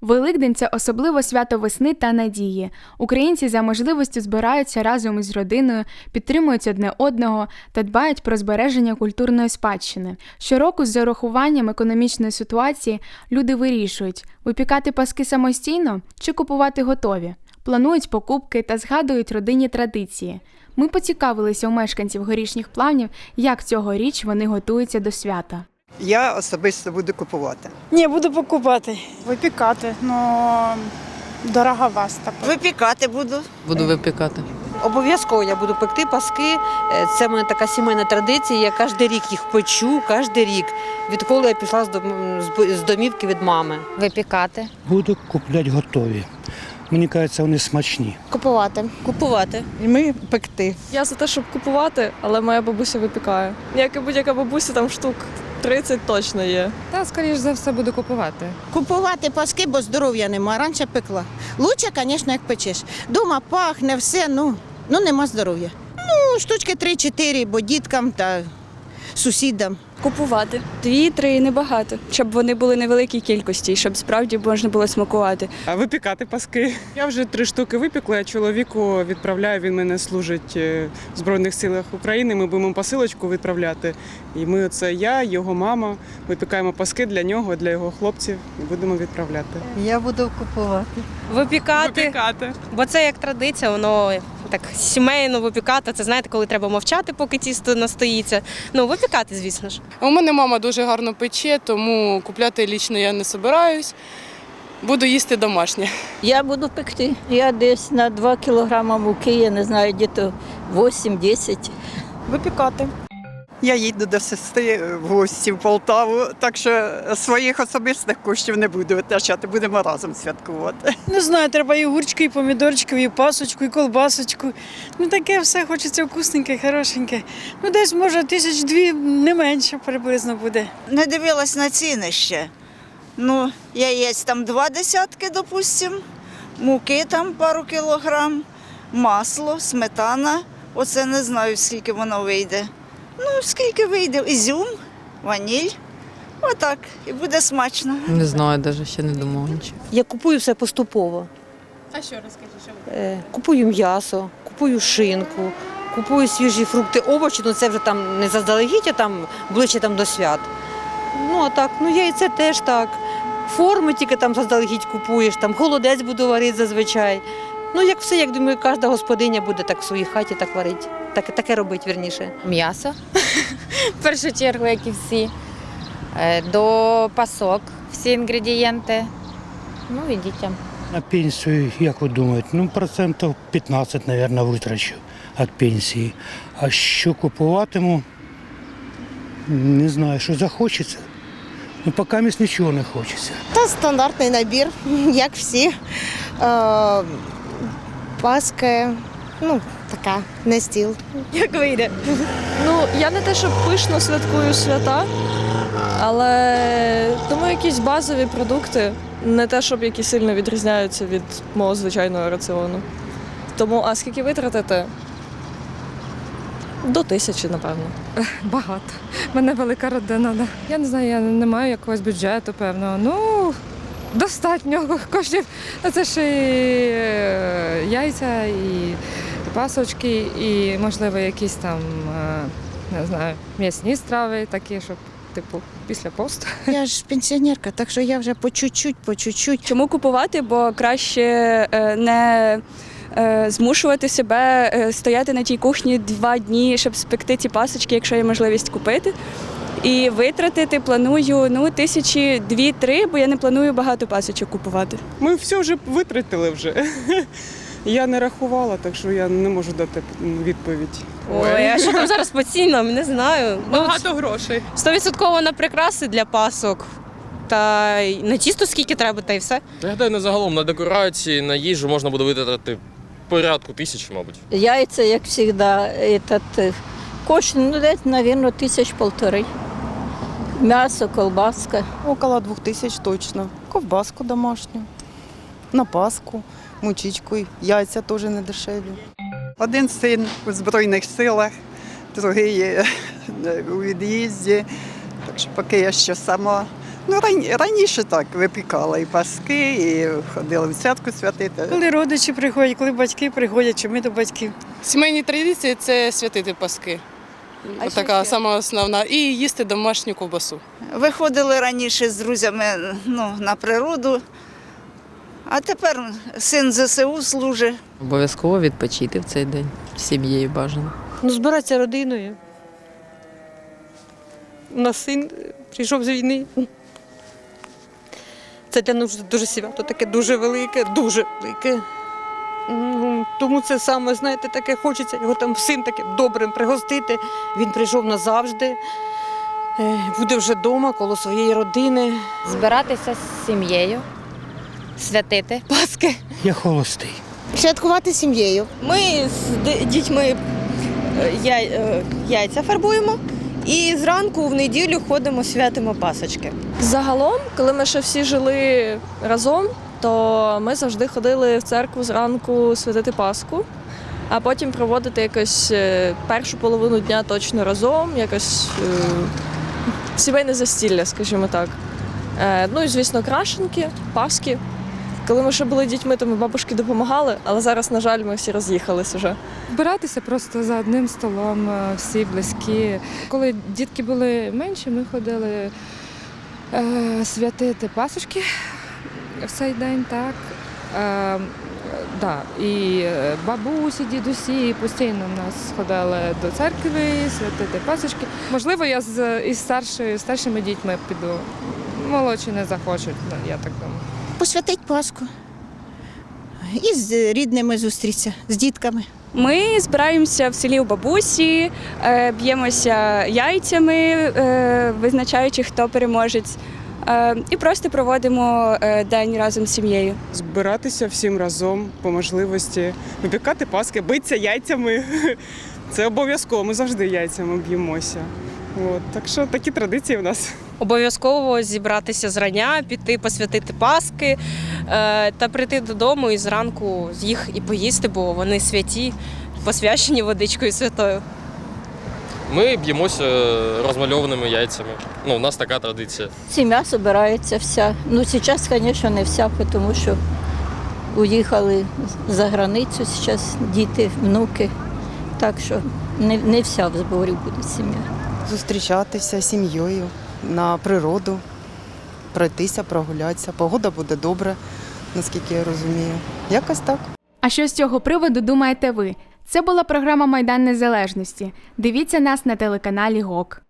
Великдень це особливо свято весни та надії. Українці за можливістю збираються разом із родиною, підтримують одне одного та дбають про збереження культурної спадщини. Щороку, з урахуванням економічної ситуації, люди вирішують, випікати паски самостійно чи купувати готові. Планують покупки та згадують родинні традиції. Ми поцікавилися у мешканців горішніх плавнів, як цьогоріч вони готуються до свята. Я особисто буду купувати. Ні, буду покупати. Випікати, ну дорога васта. Випікати буду. Буду випікати. Обов'язково я буду пекти паски. Е, Це в мене така сімейна традиція. Я кожен рік їх печу, кожен рік. Відколи я пішла з домівки від мами. випікати. Буду купляти готові. Мені кажеться, вони смачні. Купувати. Купувати. І ми пекти. Я за те, щоб купувати, але моя бабуся випікає. Як і будь-яка бабуся, там штук 30 точно є. Та, скоріш за все, буду купувати. Купувати паски, бо здоров'я нема. Раніше пекла. Лучше, звісно, як печеш. Дома пахне все, ну, ну нема здоров'я. Ну, штучки 3-4, бо діткам та сусідам. Купувати дві-три небагато, щоб вони були невеликій кількості, щоб справді можна було смакувати. А випікати паски. Я вже три штуки випекла. Я чоловіку відправляю. Він мене служить е, в Збройних силах України. Ми будемо посилочку відправляти. І ми, це я, його мама, випікаємо паски для нього, для його хлопців і будемо відправляти. Я буду купувати. Випікати, Випікати. бо це як традиція, воно так сімейно випікати. Це знаєте, коли треба мовчати, поки тісто настоїться. Ну, випікати, звісно ж. У мене мама дуже гарно пече, тому купляти лічно я не собираюсь. Буду їсти домашнє. Я буду пекти. Я десь на 2 кілограми муки, я не знаю, десь 8-10. Випікати. Я їду до сестри в гості в Полтаву, так що своїх особистих коштів не буду витрачати, будемо разом святкувати. Не знаю, треба і огурчики, і помідорчики, і пасочку, і колбасочку. Ну таке все хочеться вкусненьке, хорошеньке. Ну десь може тисяч дві, не менше приблизно буде. Не дивилась на ціни ще. Ну, яєць там два десятки, допустим, муки там пару кілограм, масло, сметана. Оце не знаю, скільки воно вийде. Ну, скільки вийде? Ізюм, ваніль. Отак. І буде смачно. Не знаю, навіть ще не думала нічого. Я купую все поступово. А що розкажіть, що ви? Е, Купую м'ясо, купую шинку, купую свіжі фрукти, овочі, ну це вже там не заздалегідь, а там ближче там до свят. Ну а так, ну яйце теж так. Форми тільки там заздалегідь купуєш, там холодець буду варити зазвичай. Ну, як все, як думаю, кожна господиня буде так в своїй хаті так варити. Так, таке робить вірніше. М'ясо, в першу чергу, як і всі. Е, До пасок всі інгредієнти. Ну і дітям. На пенсію, як ви думаєте, ну процентів 15, мабуть, витрачу від пенсії. А що купуватиму, не знаю, що захочеться. Ну, поки місь нічого не хочеться. Та стандартний набір, як всі. Е, паски, ну, така, не стіл. Як вийде? Ну, я не те, що пишно святкую свята, але думаю, якісь базові продукти, не те, щоб які сильно відрізняються від мого звичайного раціону. Тому, а скільки витратити? До тисячі, напевно. Багато. У мене велика родина. Да. Я не знаю, я не маю якогось бюджету, певного. Ну, достатньо коштів. Це ж і е, яйця, і пасочки, і, можливо, якісь там, е, не знаю, м'ясні страви, такі, щоб, типу, після посту. Я ж пенсіонерка, так що я вже по чуть-чуть, по чуть-чуть. Чому купувати? Бо краще е, не змушувати себе стояти на тій кухні два дні, щоб спекти ці пасочки, якщо є можливість купити. І витратити планую ну тисячі дві-три, бо я не планую багато пасочок купувати. Ми все вже витратили вже. Я не рахувала, так що я не можу дати відповідь. Ой, а що там зараз по цінам? Не знаю. Багато грошей. Стовідсотково на прикраси для пасок. Та й на тісто скільки треба, та й все. Я гадаю, не загалом на декорації, на їжу можна буде витратити порядку тисяч, мабуть. Яйця, як завжди, этот, е, коштує, ну, десь, мабуть, тисяч полтори. М'ясо, колбаска. Около двох тисяч точно. Ковбаску домашню, на Пасху, мучичку, яйця теж не дешеві. Один син у Збройних силах, другий у від'їзді. Так що поки я ще сама. Ну, раніше так випікала і паски, і ходили в цятку святити. Коли родичі приходять, коли батьки приходять, чи ми до батьків. Сімейні традиції це святити паски. А така ще? сама основна. І їсти домашню ковбасу. Виходили раніше з друзями ну, на природу, а тепер син ЗСУ служить. Обов'язково відпочити в цей день з сім'єю бажано. Ну, збиратися родиною. У нас син прийшов з війни. Це для нас дуже свято, таке дуже велике, дуже велике. Тому це саме, знаєте, таке хочеться його там син таке добрим пригостити. Він прийшов назавжди. Е, Буде вже вдома коло своєї родини. Збиратися з сім'єю, святити Паски. Я холостий. Святкувати сім'єю. Ми з дітьми яйця фарбуємо і зранку в неділю ходимо, святимо пасочки. Загалом, коли ми ще всі жили разом, то ми завжди ходили в церкву зранку святити Пасху, а потім проводити якось е, першу половину дня точно разом, якось е, сімейне застілля, скажімо так. Е, Ну і звісно, крашенки, паски. Коли ми ще були дітьми, то ми бабушки допомагали, але зараз, на жаль, ми всі роз'їхались уже. Збиратися просто за одним столом, всі близькі. Коли дітки були менші, ми ходили е, святити пасочки в цей день, так. Е, да. І е, бабусі, дідусі постійно в нас ходили до церкви, святити пасочки. Можливо, я з із старшою, старшими дітьми піду. Молодші не захочуть, ну, я так думаю. Посвятить Пасху. І з рідними зустрітися, з дітками. Ми збираємося в селі у бабусі, е, б'ємося яйцями, е, визначаючи, хто переможець, і просто проводимо е, день разом з сім'єю. Збиратися всім разом по можливості, випікати паски, битися яйцями. Це обов'язково. Ми завжди яйцями б'ємося. От, так що такі традиції у нас. Обов'язково зібратися зрання, піти посвятити паски е, та прийти додому і зранку їх і поїсти, бо вони святі, посвящені водичкою святою. Ми б'ємося розмальованими яйцями. Ну, у нас така традиція. Сім'я збирається вся. Ну, зараз, звісно, не вся, тому що уїхали за границю зараз діти, внуки. Так що не, не вся в зборі буде сім'я. Зустрічатися з сім'єю на природу, пройтися, прогулятися. Погода буде добра, наскільки я розумію. Якось так. А що з цього приводу думаєте ви? Це була програма Майдан Незалежності. Дивіться нас на телеканалі ГОК.